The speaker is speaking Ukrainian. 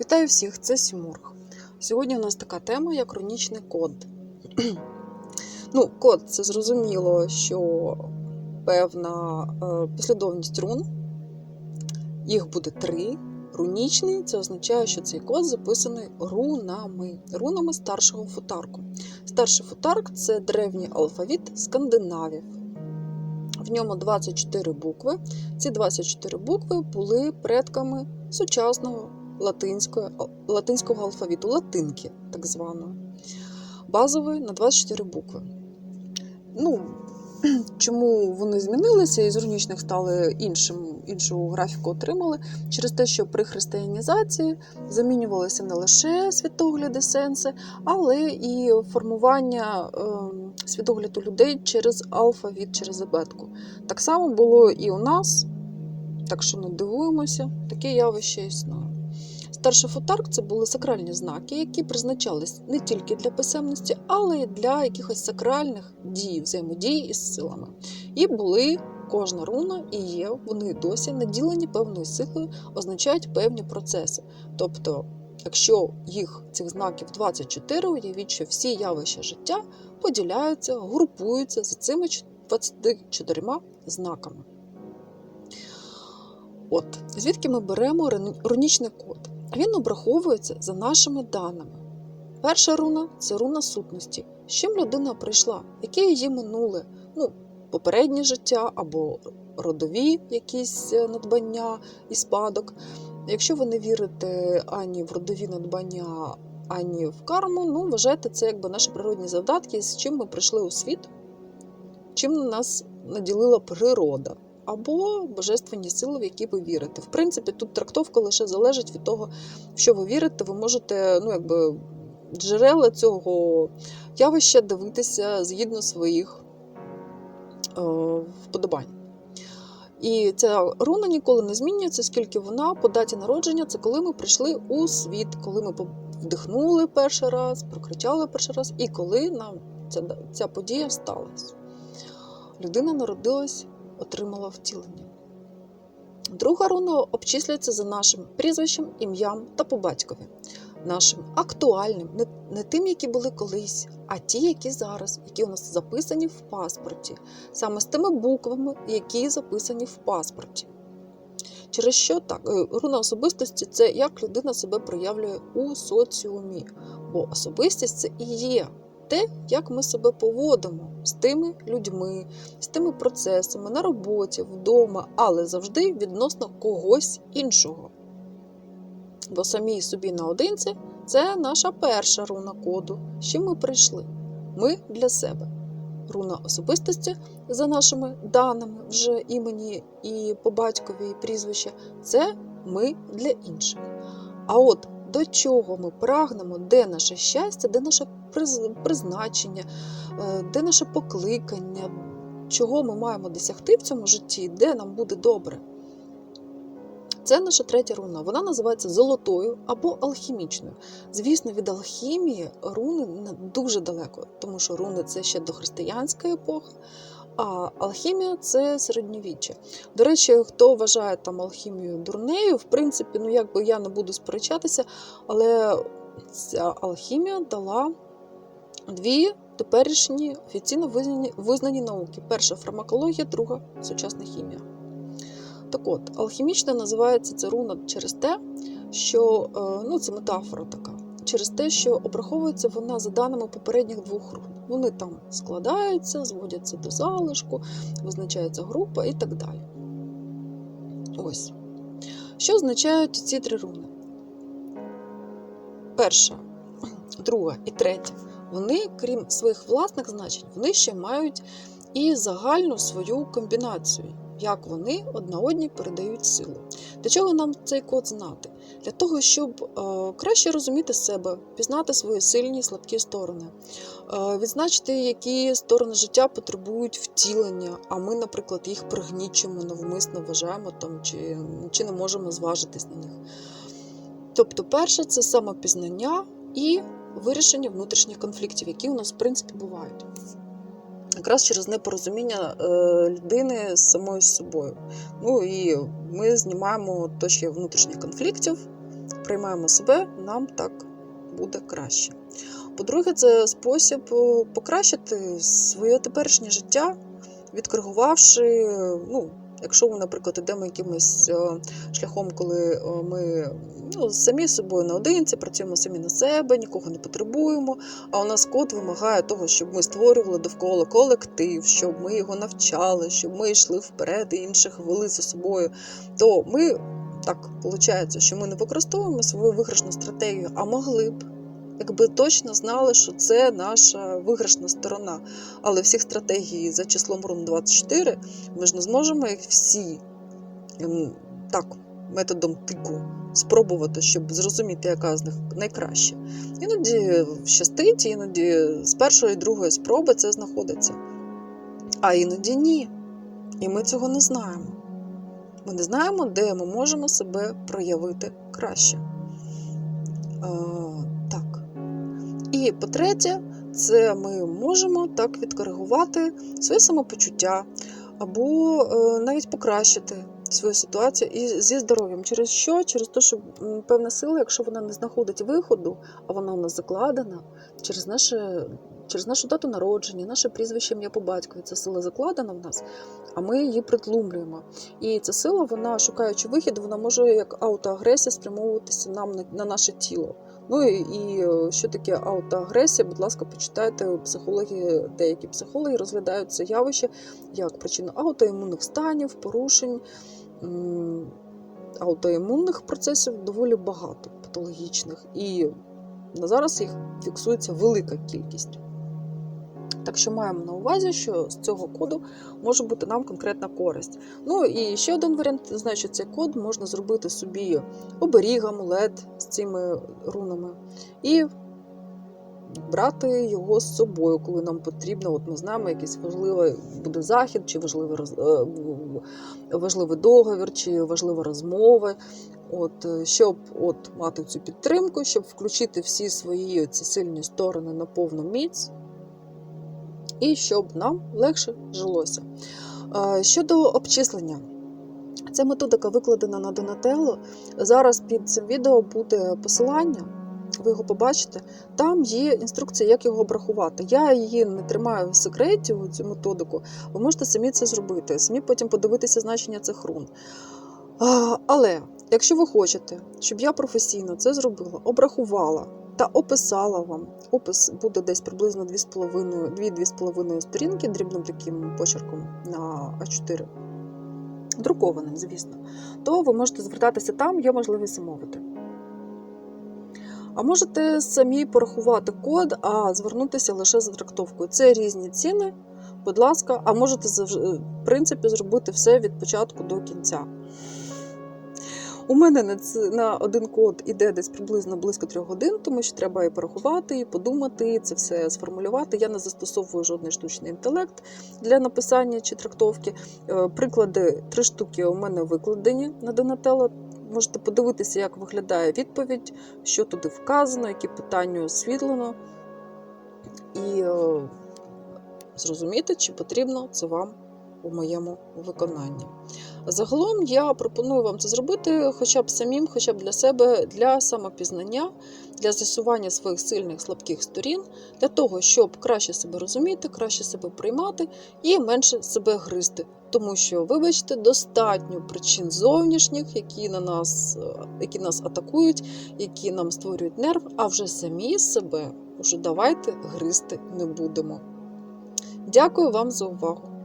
Вітаю всіх, це Сімург. Сьогодні у нас така тема, як рунічний код. ну, код це зрозуміло, що певна е, послідовність рун. Їх буде три. Рунічний це означає, що цей код записаний рунами, рунами старшого футарку. Старший футарк це древній алфавіт скандинавів. В ньому 24 букви. Ці 24 букви були предками сучасного латинського, латинського алфавіту, латинки, так званої. Базовий на 24 букви. Ну, чому вони змінилися і з рунічних стали іншим, іншу графіку отримали? Через те, що при християнізації замінювалися не лише світогляди, сенси, але і формування е, світогляду людей через алфавіт, через абетку. Так само було і у нас, так що не дивуємося, таке явище існує. Старший футарк це були сакральні знаки, які призначались не тільки для писемності, але й для якихось сакральних дій, взаємодії із силами. І були кожна руна і є, вони досі наділені певною силою, означають певні процеси. Тобто, якщо їх цих знаків 24, уявіть, що всі явища життя поділяються, групуються за цими 24 знаками. От, звідки ми беремо рунічний код? Він обраховується за нашими даними. Перша руна це руна сутності. З чим людина прийшла, яке її минуле, ну, попереднє життя або родові якісь е, надбання і спадок. Якщо ви не вірите ані в родові надбання, ані в карму, ну вважайте це якби наші природні завдатки, з чим ми прийшли у світ, чим нас наділила природа або божественні сили, в які ви вірите. В принципі, тут трактовка лише залежить від того, в що ви вірите. Ви можете, ну якби джерела цього явища дивитися згідно своїх е, вподобань. І ця руна ніколи не змінюється, скільки вона по даті народження це коли ми прийшли у світ, коли ми вдихнули перший раз, прокричали перший раз, і коли нам ця, ця подія сталася. Людина народилась отримала втілення. Друга руна обчислюється за нашим прізвищем, ім'ям та по батькові, нашим актуальним, не, тим, які були колись, а ті, які зараз, які у нас записані в паспорті, саме з тими буквами, які записані в паспорті. Через що так? Е, руна особистості це як людина себе проявлює у соціумі, бо особистість це і є те, як ми себе поводимо з тими людьми, з тими процесами на роботі, вдома, але завжди відносно когось іншого. Бо самі собі наодинці це наша перша руна коду, з чим ми прийшли. Ми для себе. Руна особистості за нашими даними вже імені і по батькові і прізвища це ми для інших. А от до чого ми прагнемо, де наше щастя, де наше призначення, е, де наше покликання, чого ми маємо досягти в цьому житті, де нам буде добре. Це наша третя руна. Вона називається золотою або алхімічною. Звісно, від алхімії руни дуже далеко, тому що руни це ще дохристиянська епоха, а алхімія це середньовіччя. До речі, хто вважає там алхімію дурнею, в принципі, ну якби я не буду сперечатися, але ця алхімія дала дві теперішні офіційно визнані, визнані науки: перша фармакологія, друга сучасна хімія. Так от, алхімічна називається це руна через те, що е, ну, це метафора така, через те, що обраховується вона за даними попередніх двох рун. Вони там складаються, зводяться до залишку, визначається група і так далі. Ось. Що означають ці три руни? Перша, друга і третя. Вони, крім своїх власних значень, вони ще мають і загальну свою комбінацію як вони одна одній передають силу. Для чого нам цей код знати? Для того, щоб е, краще розуміти себе, пізнати свої сильні і слабкі сторони, е, відзначити, які сторони життя потребують втілення, а ми, наприклад, їх пригнічуємо, навмисно вважаємо там, чи, чи не можемо зважитись на них. Тобто, перше, це самопізнання і вирішення внутрішніх конфліктів, які у нас, в принципі, бувають якраз через непорозуміння е, людини з самою собою. Ну і ми знімаємо точки внутрішніх конфліктів приймаємо себе, нам так буде краще. По-друге, це спосіб е, покращити своє теперішнє життя, відкоригувавши, ну, якщо ми, наприклад, йдемо якимось е, шляхом, коли е, ми ну, самі з собою наодинці, працюємо самі на себе, нікого не потребуємо. А у нас код вимагає того, щоб ми створювали довкола колектив, щоб ми його навчали, щоб ми йшли вперед і інших вели за собою. То ми так виходить, що ми не використовуємо свою виграшну стратегію, а могли б. Якби точно знали, що це наша виграшна сторона. Але всіх стратегій за числом рун 24 ми ж не зможемо їх всі ем, так, методом тику спробувати, щоб зрозуміти, яка з них найкраща. Іноді щастить, іноді з першої і другої спроби це знаходиться. А іноді ні. І ми цього не знаємо. Ми не знаємо, де ми можемо себе проявити краще. І по-третє, це ми можемо так відкоригувати своє самопочуття або е, навіть покращити свою ситуацію і зі здоров'ям. Через що? Через те, що певна сила, якщо вона не знаходить виходу, а вона у нас закладена через наше. Через нашу дату народження, наше прізвище ім'я по батькові, ця сила закладена в нас, а ми її притлумлюємо. І ця сила, вона, шукаючи вихід, вона може як аутоагресія спрямовуватися нам на, на наше тіло. Ну і, е, що таке аутоагресія? Будь ласка, почитайте психологи, деякі психологи розглядають це явище як причину аутоімунних станів, порушень. Аутоімунних процесів доволі багато патологічних, і на зараз їх фіксується велика кількість. Так що маємо на увазі, що з цього коду може бути нам конкретна користь. Ну і ще один варіант, значить, цей код можна зробити собі оберіг, амулет з цими рунами і брати його з собою, коли нам потрібно. От ми знаємо, якийсь важливий буде захід, чи важливий, роз- е, важливий договір, чи важлива розмова. От, е, щоб от мати цю підтримку, щоб включити всі свої ці сильні сторони на повну міць, і щоб нам легше жилося. Е, Щодо обчислення, ця методика викладена на Donatello. Зараз під цим відео буде посилання, ви його побачите. Там є інструкція, як його обрахувати. Я її не тримаю в секреті, цю методику. Ви можете самі це зробити, самі потім подивитися значення цих рун. Але якщо ви хочете, щоб я професійно це зробила, обрахувала та описала вам, опис буде десь приблизно 2-2,5 сторінки дрібним таким почерком на А4, друкованим, звісно, то ви можете звертатися там, є можливість замовити. А можете самі порахувати код, а звернутися лише за трактовкою. Це різні ціни, будь ласка, а можете в принципі зробити все від початку до кінця. У мене на, на один код іде десь приблизно близько трьох годин, тому що треба і порахувати, і подумати, це все сформулювати. Я не застосовую жодний штучний інтелект для написання чи трактовки. Е, Приклади три штуки у мене викладені на Donatello. Можете подивитися, як виглядає відповідь, що туди вказано, які питання освітлено, і е, зрозуміти, чи потрібно це вам у моєму виконанні. Загалом я пропоную вам це зробити хоча б самим, хоча б для себе, для самопізнання, для з'ясування своїх сильних слабких сторін, для того, щоб краще себе розуміти, краще себе приймати і менше себе гризти. Тому що, вибачте, достатньо причин зовнішніх, які на нас, які нас атакують, які нам створюють нерв, а вже самі себе вже давайте гризти не будемо. Дякую вам за увагу!